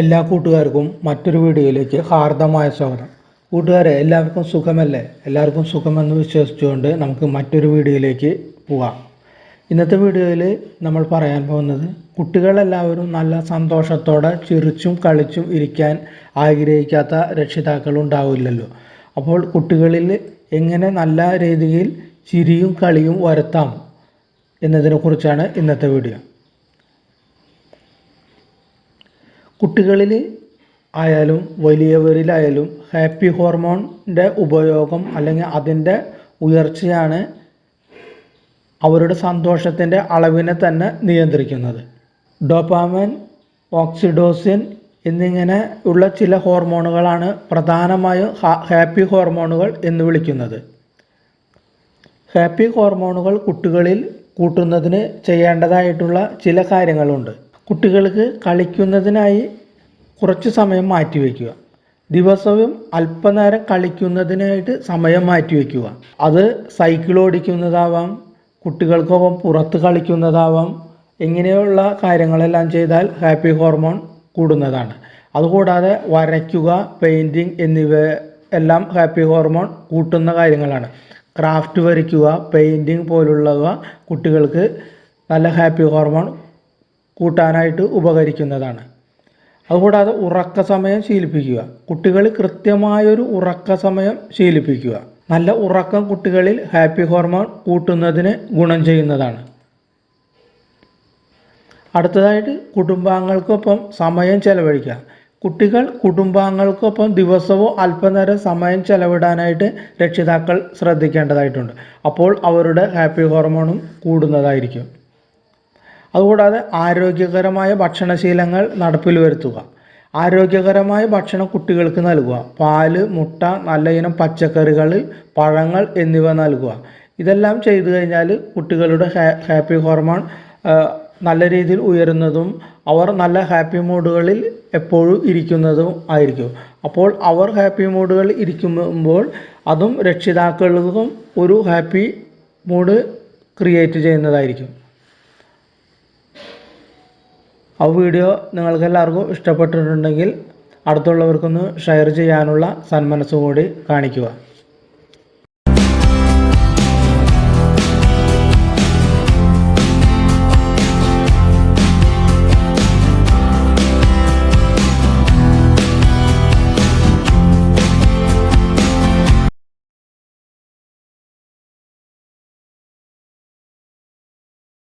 എല്ലാ കൂട്ടുകാർക്കും മറ്റൊരു വീഡിയോയിലേക്ക് ഹാർദമായ സ്വാഗതം. കൂട്ടുകാരെ എല്ലാവർക്കും സുഖമല്ലേ? എല്ലാവർക്കും സുഖമെന്ന് വിശ്വസിച്ചുകൊണ്ട് നമുക്ക് മറ്റൊരു വീഡിയോയിലേക്ക് പോവാം. ഇന്നത്തെ വീഡിയോയിൽ നമ്മൾ പറയാൻ പോകുന്നത് കുട്ടികളെല്ലാവരും നല്ല സന്തോഷത്തോടെ ചിരിച്ചും കളിച്ചും ഇരിക്കാൻ ആഗ്രഹിക്കാത്ത രക്ഷിതാക്കൾ ഉണ്ടാവില്ലല്ലോ. അപ്പോൾ കുട്ടികളിൽ എങ്ങനെ നല്ല രീതിയിൽ ചിരിയും കളിയും വരുത്താം എന്നതിനെക്കുറിച്ചാണ് ഇന്നത്തെ വീഡിയോ. കുട്ടികളിൽ ആയാലും വലിയവരിലായാലും ഹാപ്പി ഹോർമോണിന്റെ ഉപയോഗം അല്ലെങ്കിൽ അതിന്റെ ഉയർച്ചയാണ് അവരുടെ സന്തോഷത്തിന്റെ അളവിനെ തന്നെ നിയന്ത്രിക്കുന്നത്. ഡോപ്പാമൻ ഓക്സിഡോസിൻ എന്നിങ്ങനെ ഉള്ള ചില ഹോർമോണുകളാണ് പ്രധാനമായും ഹാപ്പി ഹോർമോണുകൾ എന്ന് വിളിക്കുന്നത്. ഹാപ്പി ഹോർമോണുകൾ കുട്ടികളിൽ കൂട്ടുന്നതിന് ചെയ്യേണ്ടതായിട്ടുള്ള ചില കാര്യങ്ങളുണ്ട്. കുട്ടികൾക്ക് കളിക്കുന്നതിനായി കുറച്ച് സമയം മാറ്റി വയ്ക്കുക. ദിവസവും അല്പനേരം കളിക്കുന്നതിനായിട്ട് സമയം മാറ്റി വയ്ക്കുക. അത് സൈക്കിൾ ഓടിക്കുന്നതാവാം കുട്ടികൾക്കൊപ്പം പുറത്ത് കളിക്കുന്നതാവാം ഇങ്ങനെയുള്ള കാര്യങ്ങളെല്ലാം ചെയ്താൽ ഹാപ്പി ഹോർമോൺ കൂടുന്നതാണ്. അതുകൂടാതെ വരയ്ക്കുക പെയിന്റിങ് എന്നിവ എല്ലാം ഹാപ്പി ഹോർമോൺ കൂട്ടുന്ന കാര്യങ്ങളാണ്. ക്രാഫ്റ്റ് വരയ്ക്കുക പെയിന്റിങ് പോലുള്ളവ കുട്ടികൾക്ക് നല്ല ഹാപ്പി ഹോർമോൺ കൂട്ടാനായിട്ട് ഉപകരിക്കുന്നതാണ്. അതുകൂടാതെ ഉറക്ക സമയം ശീലിപ്പിക്കുക. കുട്ടികൾ കൃത്യമായൊരു ഉറക്ക സമയം ശീലിപ്പിക്കുക. നല്ല ഉറക്കം കുട്ടികളിൽ ഹാപ്പി ഹോർമോൺ കൂട്ടുന്നതിന് ഗുണം ചെയ്യുന്നതാണ്. അടുത്തതായിട്ട് കുടുംബാംഗങ്ങൾക്കൊപ്പം സമയം ചെലവഴിക്കുക. കുട്ടികൾ കുടുംബാംഗങ്ങൾക്കൊപ്പം ദിവസവും അല്പനേരം സമയം ചെലവിടാനായിട്ട് രക്ഷിതാക്കൾ ശ്രദ്ധിക്കേണ്ടതായിട്ടുണ്ട്. അപ്പോൾ അവരുടെ ഹാപ്പി ഹോർമോണും കൂടുന്നതായിരിക്കും. അതുകൂടാതെ ആരോഗ്യകരമായ ഭക്ഷണശീലങ്ങൾ നടപ്പിൽ വരുത്തുക. ആരോഗ്യകരമായ ഭക്ഷണം കുട്ടികൾക്ക് നൽകുക. പാൽ മുട്ട നല്ല ഇനം പച്ചക്കറികൾ പഴങ്ങൾ എന്നിവ നൽകുക. ഇതെല്ലാം ചെയ്തു കഴിഞ്ഞാൽ കുട്ടികളുടെ ഹാപ്പി ഹോർമോൺ നല്ല രീതിയിൽ ഉയരുന്നതും അവർ നല്ല ഹാപ്പി മൂഡുകളിൽ എപ്പോഴും ഇരിക്കുന്നതും ആയിരിക്കും. അപ്പോൾ അവർ ഹാപ്പി മൂഡുകളിൽ ഇരിക്കുമ്പോൾ അതും രക്ഷിതാക്കൾക്കും ഒരു ഹാപ്പി മൂഡ് ക്രിയേറ്റ് ചെയ്യുന്നതായിരിക്കും. ആ വീഡിയോ നിങ്ങൾക്ക് എല്ലാവർക്കും ഇഷ്ടപ്പെട്ടിട്ടുണ്ടെങ്കിൽ അടുത്തുള്ളവർക്കൊന്ന് ഷെയർ ചെയ്യാനുള്ള സന്മനസ്സുകൂടി കാണിക്കുക.